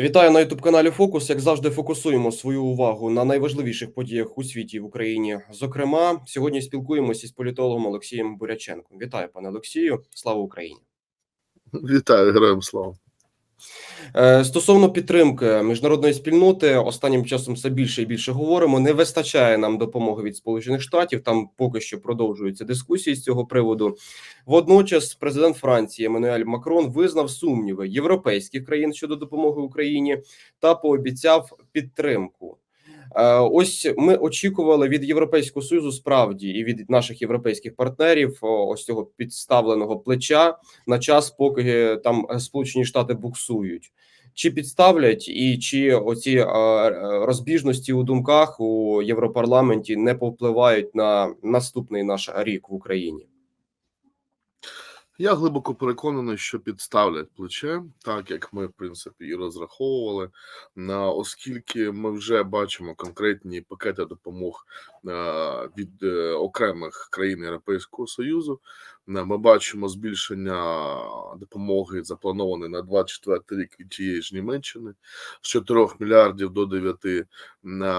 Вітаю на youtube каналі Фокус. Як завжди, фокусуємо свою увагу на найважливіших подіях у світі в Україні. Зокрема, сьогодні спілкуємося із політологом Олексієм Буряченком. Вітаю, пане Олексію. Слава Україні! Вітаю, героям слава. Е, Стосовно підтримки міжнародної спільноти, останнім часом все більше і більше говоримо. Не вистачає нам допомоги від Сполучених Штатів. Там поки що продовжуються дискусії з цього приводу. Водночас, президент Франції Еммануель Макрон визнав сумніви європейських країн щодо допомоги Україні та пообіцяв підтримку. Е, Ось ми очікували від Європейського союзу справді і від наших європейських партнерів ось цього підставленого плеча на час, поки е, там е, Сполучені Штати буксують. Чи підставлять і чи оці розбіжності у думках у Європарламенті не повпливають на наступний наш рік в Україні? Я глибоко переконаний, що підставлять плече, так як ми, в принципі, і розраховували, на оскільки ми вже бачимо конкретні пакети допомог від е, окремих країн Європейського Союзу. Е, Ми бачимо збільшення допомоги, заплановане на 24 рік від тієї ж Німеччини з 4 мільярдів до 9. Е,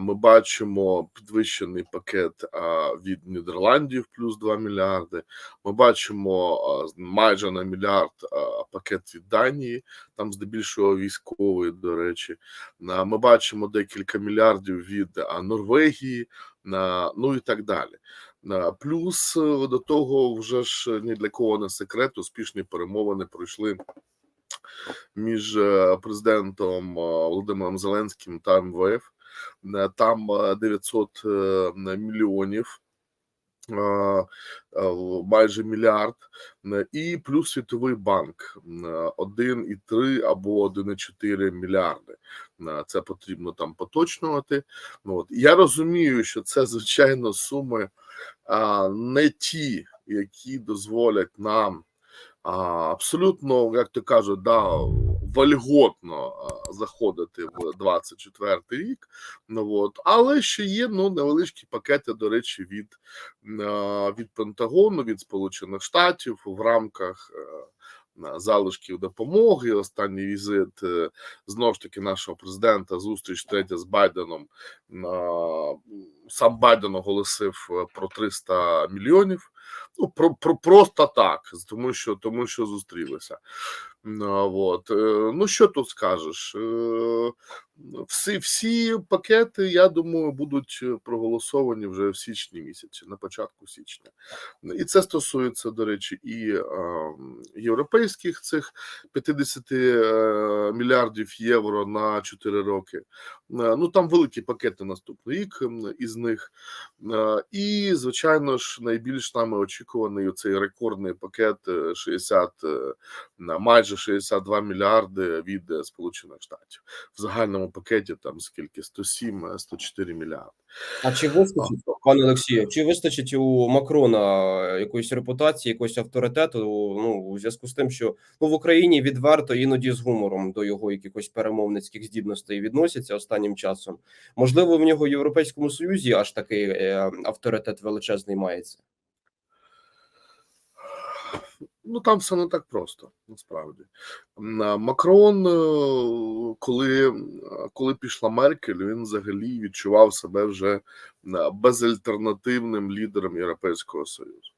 Ми бачимо підвищений пакет від Нідерландів плюс 2 мільярди. Ми бачимо майже на мільярд пакет від Данії, там здебільшого військовий, до речі. Ми бачимо декілька мільярдів від Норвегії, ну і так далі. А, Плюс е, до того, вже ж ні для кого не секрет, успішні перемовини пройшли між е, президентом е, Володимиром Зеленським та МВФ. Е, Там е, 900 е, мільйонів, е, е, майже мільярд, Е, і плюс Світовий банк е, 1,3 або 1,4 мільярди. Е, Це потрібно там поточнювати. Ну, От. Я розумію, що це звичайно суми не ті, які дозволять нам абсолютно, як то кажуть, да, вольготно заходити в 24 рік. Ну от, але ще є ну невеличкі пакети, до речі, від, від Пентагону, від Сполучених Штатів в рамках. Е, залишків допомоги. Останній візит знов знову ж таки нашого президента, зустріч третя з Байденом. Сам Байден оголосив е, про 300 мільйонів. Ну, про, про просто так, тому що тому що зустрілися. От. е, ну що тут скажеш? Е, Всі, всі пакети, я думаю, будуть е, проголосовані вже в січні місяці, на початку січня. І це стосується, до речі, і європейських цих 50 е, мільярдів євро на 4 роки. Е, Ну там великі пакети наступний рік із них. Е, І, звичайно ж, найбільш нами очікуваний цей рекордний пакет е, 60, е, на майже 62 мільярди від е, Сполучених Штатів. В загальному пакеті там скільки 107, е, 104 мільярди. А чи вистачить, пане Олексію, чи вистачить у Макрона якоїсь репутації, якогось авторитету? Ну у зв'язку з тим, що ну в Україні відверто іноді з гумором до його якихось перемовницьких здібностей відносяться останнім часом. Можливо, в нього в Європейському Союзі аж такий е, авторитет величезний мається. Ну там все не так просто, насправді. Макрон, е, коли, коли пішла Меркель, він взагалі відчував себе вже безальтернативним лідером Європейського Союзу.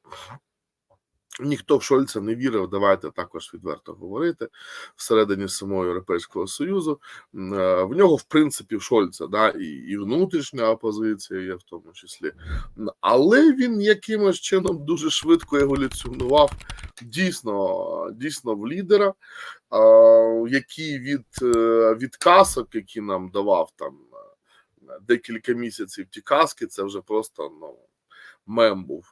Ніхто в Шольца не вірив, давайте також відверто говорити всередині самого Європейського Союзу. Е, В нього, в принципі, в Шольца да, і, і внутрішня опозиція є в тому числі. Але він якимось чином дуже швидко еволюціонував дійсно, дійсно в лідера, який від, е, від касок, які нам давав там е, декілька місяців ті каски, це вже просто ну, мем був.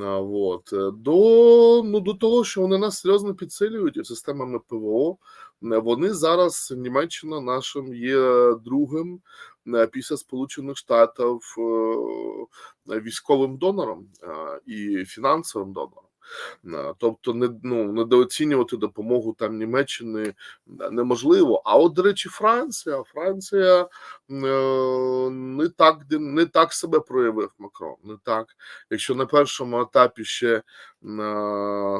А, Вот. е, До, ну, до того, що вони нас серйозно підсилюють системами ПВО. Е, Вони зараз Німеччина нашим є другим е, після Сполучених Штатів військовим донором і фінансовим донором. Тобто, не ну недооцінювати допомогу там Німеччини е, неможливо. А от, до речі, Франція, Франція е, не так не так себе проявив Макрон. Не так, якщо на першому етапі ще, е,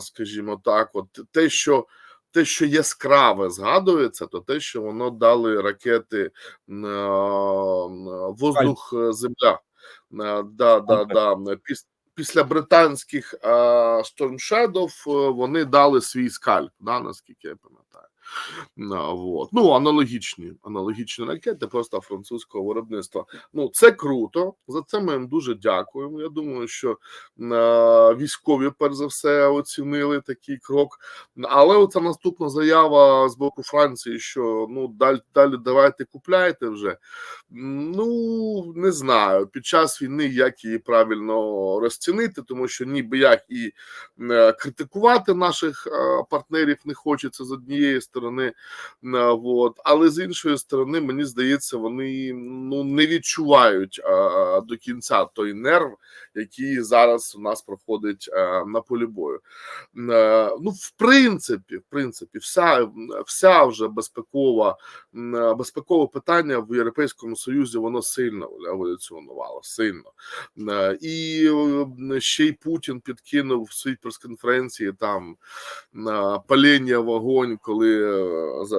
скажімо так, от те, що те, що яскраве згадується, то те, що воно дали ракети воздух земля. Да, да, да. Піс- Після британських е, Storm Shadow е, вони дали свій скальп, да, наскільки я пам'ятаю. Вот. Ну, аналогічні, аналогічні ракети, просто французького виробництва. Ну, це круто. За це ми їм дуже дякуємо. Я думаю, що е, військові, перш за все, оцінили такий крок. Але оця наступна заява з боку Франції, що ну далі, далі давайте купляйте вже. Ну не знаю. Під час війни як її правильно розцінити, тому що ніби як і е, критикувати наших е, партнерів не хочеться з однієї сторони, е, вот. але з іншої сторони, мені здається, вони ну не відчувають е, до кінця той нерв, який зараз у нас проходить е, на полі бою. Е, Ну, в принципі, в принципі, вся, вся вже безпекова е, безпекове питання в Європейському Союзі воно сильно еволюціонувало, сильно. Е, І ще й Путін підкинув в своїй прес-конференції там паління вогонь, коли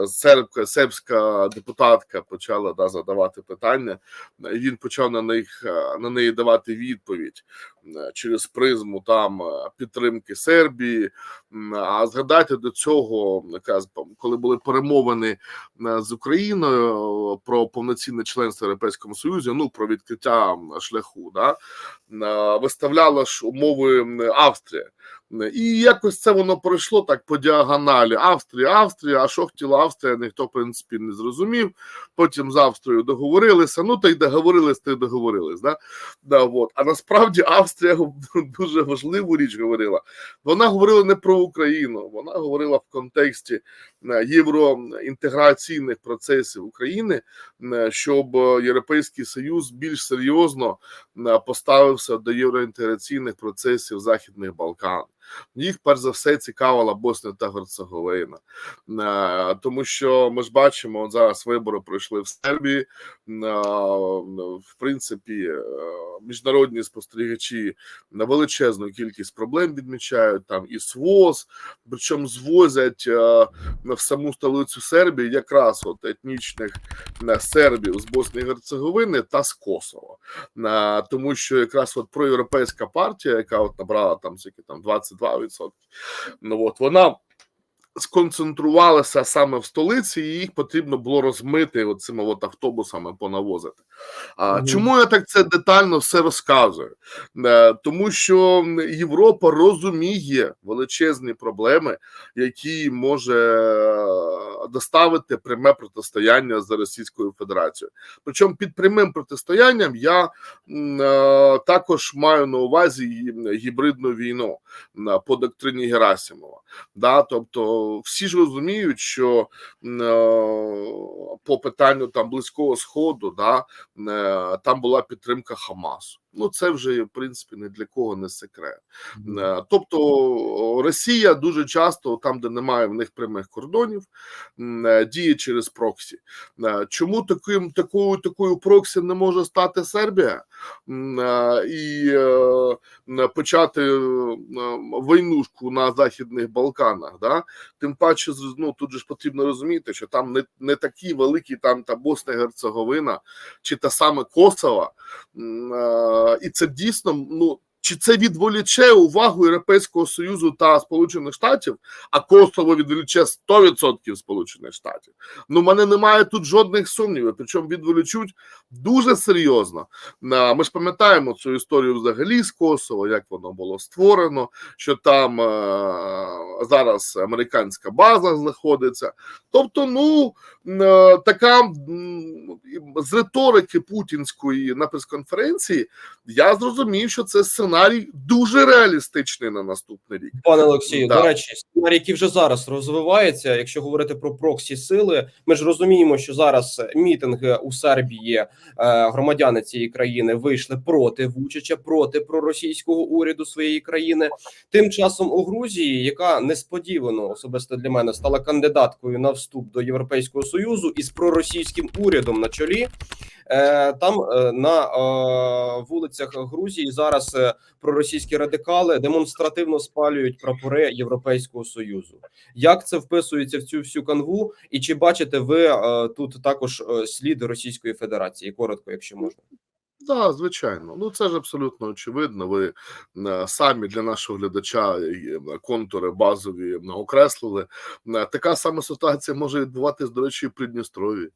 сербка, сербська депутатка почала да, задавати питання. І він почав на них на неї давати відповідь е, через призму там е, підтримки Сербії. А згадайте до цього, коли були перемовини е, з Україною про повноцінне членство в Європейському Союзі, ну про відкриття шляху, да виставляла ж умови Австрія. І якось це воно пройшло так по діагоналі. Австрія, Австрія, а що хотіла Австрія, ніхто в принципі не зрозумів. Потім з Австрією договорилися. Ну та й договорились, та й договорились. Да? Да, от. А насправді Австрія дуже важливу річ говорила. Вона говорила не про Україну, вона говорила в контексті е, євроінтеграційних процесів України, е, щоб Європейський Союз більш серйозно е, поставився до євроінтеграційних процесів Західних Балкан. Їх перш за все цікавила Босния та Герцеговина, Е, тому що ми ж бачимо, от зараз вибори пройшли в Сербії. Е, В принципі, е, міжнародні спостерігачі на величезну кількість проблем відмічають там і СВОЗ, причому звозять в саму столицю Сербії якраз от етнічних сербів з Боснії і Герцеговини та з Косово. Тому що якраз от проєвропейська партія, яка от набрала там там 22%, ну от вона сконцентрувалася саме в столиці, і їх потрібно було розмити оцими от автобусами понавозити. А Мгм. чому я так це детально все розказую? Е, Тому що Європа розуміє величезні проблеми, які може е, доставити пряме протистояння з Російською Федерацією. Причому під прямим протистоянням я е, також маю на увазі гібридну війну по доктрині Герасимова. Да, тобто всі ж розуміють, що е, по питанню там близького сходу, да, е, там була підтримка Хамасу. Ну це вже в принципі ні для кого не секрет. Е, Тобто Росія дуже часто, там, де немає в них прямих кордонів, е, діє через проксі. Е, Чому таким такою такою проксі не може стати Сербія і почати войнушку на західних Балканах? Да? Тим паче, ну тут же ж потрібно розуміти, що там не, не такі великі, там та Босна і Герцеговина чи та саме е, і це дійсно ну. Чи це відволіче увагу Європейського Союзу та Сполучених Штатів, а Косово відволіче 100% Сполучених Штатів? Ну, в мене немає тут жодних сумнівів. Причому відволічуть дуже серйозно. Ми ж пам'ятаємо цю історію взагалі з Косово, як воно було створено, що там зараз американська база знаходиться. Тобто, ну така з риторики путінської на прес-конференції я зрозумів, що це сценарій дуже реалістичний на наступний рік. Пане Олексію, Да. до речі, сценарій, який вже зараз розвивається. Якщо говорити про проксі сили, ми ж розуміємо, що зараз мітинги у Сербії е, громадяни цієї країни вийшли проти Вучича, проти проросійського уряду своєї країни. Тим часом у Грузії, яка несподівано особисто для мене стала кандидаткою на вступ до Європейського союзу із проросійським урядом на чолі. Е, Там е, на вулицях Грузії зараз проросійські радикали демонстративно спалюють прапори Європейського союзу. Як це вписується в цю всю канву? І чи бачите ви е, тут також е, слід Російської Федерації? Коротко, якщо можна. Так, звичайно. Ну це ж абсолютно очевидно. Ви е, самі для нашого глядача е, контури базові е, окреслили. Е, Така сама ситуація може відбуватись, до речі, і в Придністрові.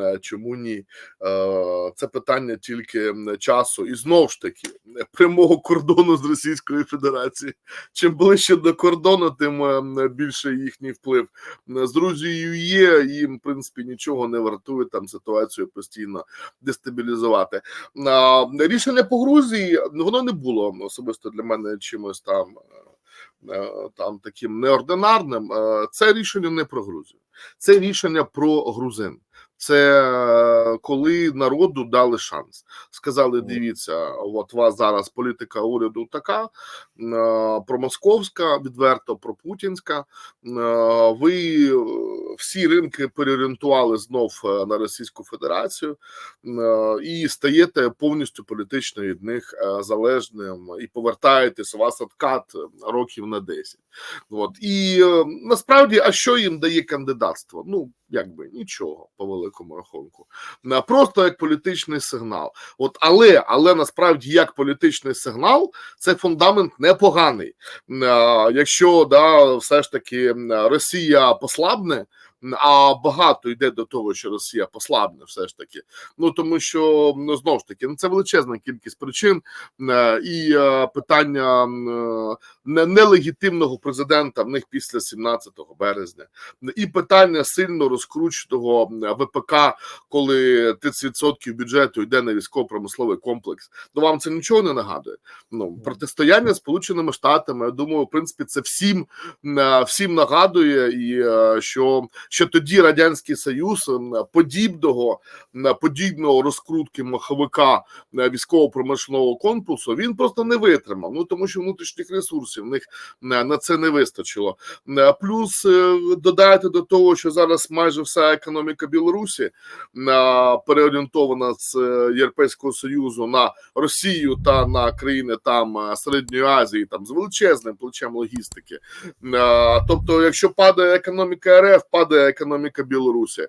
Е, Чому ні? Е, Це питання тільки часу і знову ж таки е, прямого кордону з Російською Федерацією. Чим ближче до кордону, тим е, більше їхній вплив. Е, З Грузією є, їм в принципі нічого не вартує там ситуацію постійно дестабілізувати. Рішення по Грузії ну, воно не було особисто для мене чимось там. е, е, Там таким неординарним, Е, це рішення не про Грузію, це рішення про грузин. Це е, коли народу дали шанс. Сказали: дивіться, от вас зараз політика уряду така, е, промосковська, відверто пропутінська. Е, Ви всі ринки переорієнтували знов на Російську Федерацію і стаєте повністю політично від них залежним і повертаєтесь у вас откат років на 10. От і насправді, а що їм дає кандидатство? Ну якби нічого по великому рахунку, На- просто як політичний сигнал. От, але але насправді як політичний сигнал, це фундамент непоганий. Е, Якщо да, все ж таки Росія послабне. А багато йде до того, що Росія послабне, все ж таки. Ну тому що ну знову ж таки, ну це величезна кількість причин е, і е, питання е, нелегітимного президента в них після 17 березня, і питання сильно розкрученого ВПК, коли 30% бюджету йде на військово-промисловий комплекс. Ну вам це нічого не нагадує. Ну протистояння з Сполученими Штатами. Я думаю, в принципі, це всім всім нагадує, і що, що тоді радянський союз м, подібного подібного розкрутки маховика військово-промислового конкурсу він просто не витримав. Ну тому що внутрішніх ресурсів в них на це не вистачило. Плюс е, додайте до того, що зараз майже вся економіка Білорусі переорієнтована з е, Європейського союзу на Росію та на країни там е, Середньої Азії, там з величезним плечем логістики. Тобто, якщо падає економіка РФ, падає економіка Білорусі е,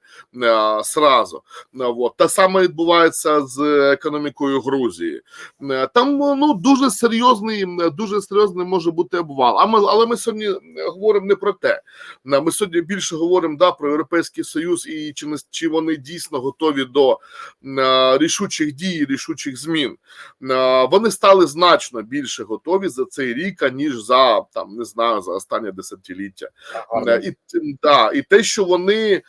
сразу. Е, Вот. Те саме відбувається з економікою Грузії. Е, Там ну дуже серйозний, дуже серйозний може бути обвал. А ми, але ми сьогодні говоримо не про те. Е, Ми сьогодні більше говоримо да, про Європейський Союз і чи не чи вони дійсно готові до е, рішучих дій, рішучих змін. Вони стали значно більше готові за цей рік, аніж за там не знаю за останнє десятиліття. Е, І, да, і те, що вони е,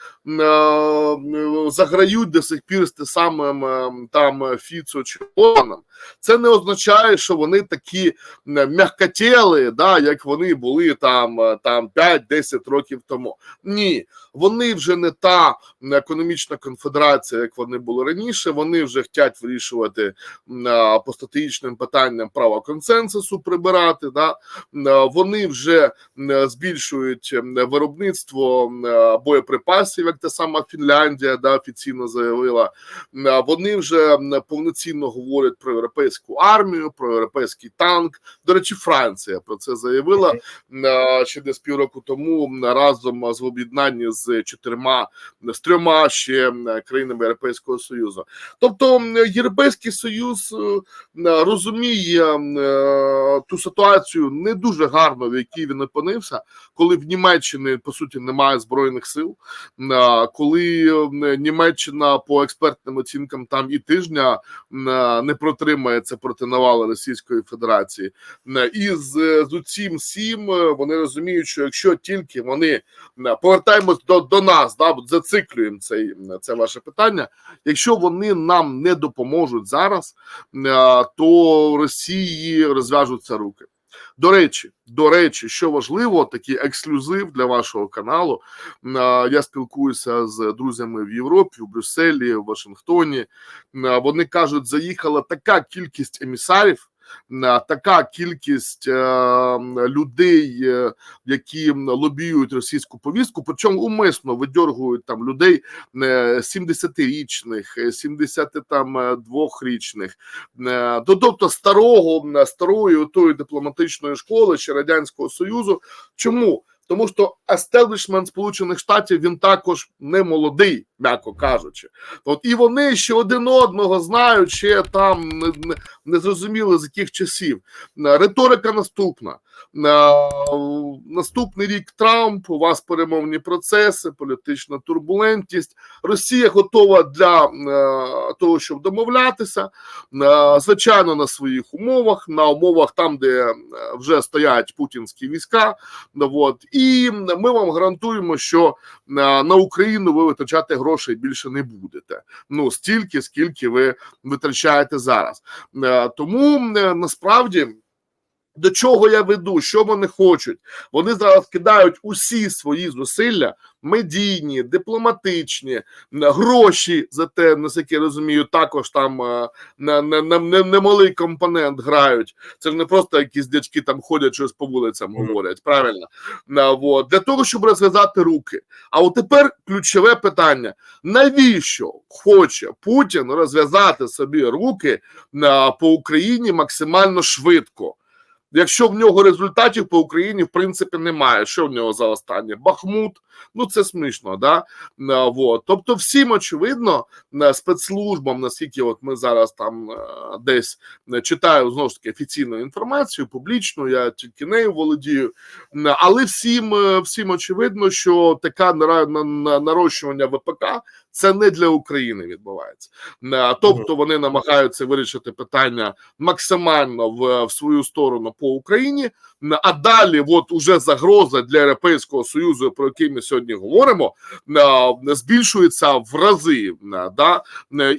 заграють до сих пір з тим самим е, там Фіцо чи Оном. це не означає, що вони такі м'якотіли, да, як вони були там, е, там 5-10 років тому. Ні, вони вже не та економічна конфедерація, як вони були раніше. Вони вже хочуть вирішувати по стратегічним питанням права консенсусу прибирати. Да? Вони вже збільшують виробництво боєприпасів, як та сама Фінляндія да, офіційно заявила. Вони вже повноцінно говорять про європейську армію, про європейський танк. До речі, Франція про це заявила ще десь півроку тому разом з в об'єднанні з чотирма з трьома ще країнами Європейського Союзу. Тобто Європейський Союз е, розуміє е, ту ситуацію не дуже гарно, в якій він опинився, коли в Німеччині по суті немає збройних сил, е, коли Німеччина по експертним оцінкам там і тижня не протримається проти навали Російської Федерації. І з, з усім всім е, вони розуміють, що якщо тільки вони повертаємось до, до нас, да, зациклюємо цей, це ваше питання. Якщо вони нам не допоможуть зараз, е, то Росії розв'яжуться руки. До речі, до речі, що важливо, такий ексклюзив для вашого каналу. Е, Я спілкуюся з друзями в Європі, в Брюсселі, в Вашингтоні. Е, Вони кажуть, заїхала така кількість емісарів. Е, така кількість е, людей, е, які лобіюють російську повістку, причому умисно видьоргують там людей е, 70-річних, е, 72-річних, до тобто старого старої тої дипломатичної школи ще радянського союзу. Чому? Тому що естеблішмент Сполучених Штатів він також не молодий, м'яко кажучи. От і вони ще один одного знають, ще там не, не, не зрозуміли з яких часів. Е, Риторика наступна. Наступний рік Трамп, у вас перемовні процеси, політична турбулентність. Росія готова для е, того, щоб домовлятися, е, звичайно, на своїх умовах, на умовах там, де е, вже стоять путінські війська. От. І ми вам гарантуємо, що на Україну ви витрачати грошей більше не будете. Ну стільки, скільки ви витрачаєте зараз. Тому насправді. До чого я веду? Що вони хочуть? Вони зараз кидають усі свої зусилля, медійні, дипломатичні, гроші за те, наскільки я розумію, також там е, на, на, на, на немалий компонент грають. Це ж не просто якісь дядьки там ходять щось по вулицям говорять, правильно? На, вот, для того, щоб розв'язати руки. А от тепер ключове питання: навіщо хоче Путін розв'язати собі руки на, по Україні максимально швидко? Якщо в нього результатів по Україні в принципі немає. Що в нього за останнє? Бахмут, ну це смішно, да? Вот. Тобто, всім очевидно, спецслужбам, наскільки от ми зараз там е, десь е, читаю знову ж таки офіційну інформацію, публічну, я тільки нею володію. Але всім, е, всім очевидно, що таке нара- на- на- нарощування ВПК це не для України відбувається. Тобто вони намагаються вирішити питання максимально в, в свою сторону по Україні. А далі, от уже загроза для Європейського союзу, про який ми сьогодні говоримо, збільшується в рази. Да?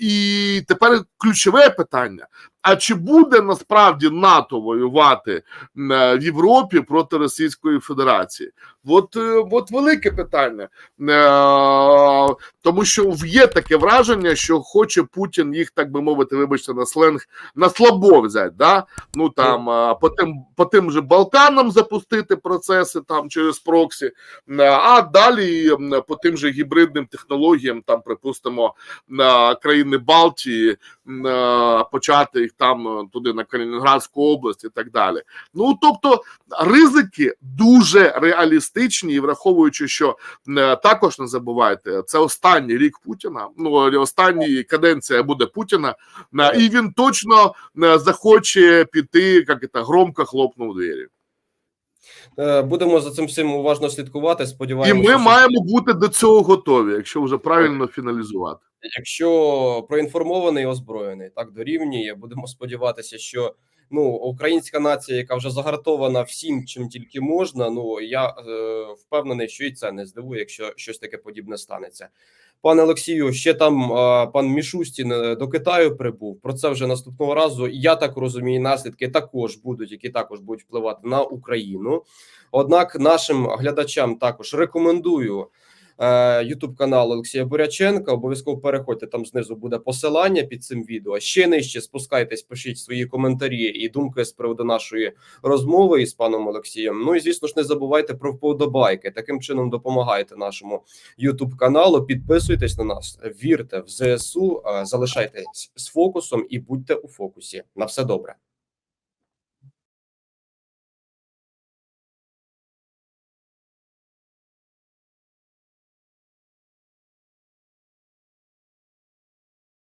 І тепер ключове питання: а чи буде насправді НАТО воювати в Європі проти Російської Федерації? От, е, от велике питання. Е, Тому що є таке враження, що хоче Путін їх, так би мовити, вибачте, на сленг на слабо взяти. Да? Ну там по тим по тим же Балканам запустити процеси там через проксі, е, а далі по тим же гібридним технологіям, там, припустимо, країни Балтії е, почати їх там е, туди на Калінінградську область і так далі. Ну тобто ризики дуже реалістичні, і враховуючи, що е, також не забувайте, це останній рік Путіна. Ну останній каденція буде Путіна, е, і він точно е, захоче піти, як це, громко хлопнув двері. Е, Будемо за цим всім уважно слідкувати. Сподіваємося, І ми що- маємо бути до цього готові, якщо вже правильно фіналізувати. якщо проінформований озброєний, так дорівнює. Будемо сподіватися, що ну українська нація, яка вже загартована всім, чим тільки можна. Ну я е, впевнений, що і це не здивує, якщо щось таке подібне станеться. Пане Олексію, ще там е, пан Мішустін е, до Китаю прибув. Про це вже наступного разу. Я так розумію, наслідки також будуть, які також будуть впливати на Україну. Однак нашим глядачам також рекомендую Ютуб канал Олексія Буряченка. Обов'язково переходьте там знизу буде посилання під цим відео. Ще нижче спускайтесь, пишіть свої коментарі і думки з приводу нашої розмови із паном Олексієм. Ну і звісно ж, не забувайте про вподобайки. Таким чином допомагайте нашому Ютуб каналу. Підписуйтесь на нас, вірте в ЗСУ, е, залишайтесь з фокусом і будьте у фокусі. На все добре.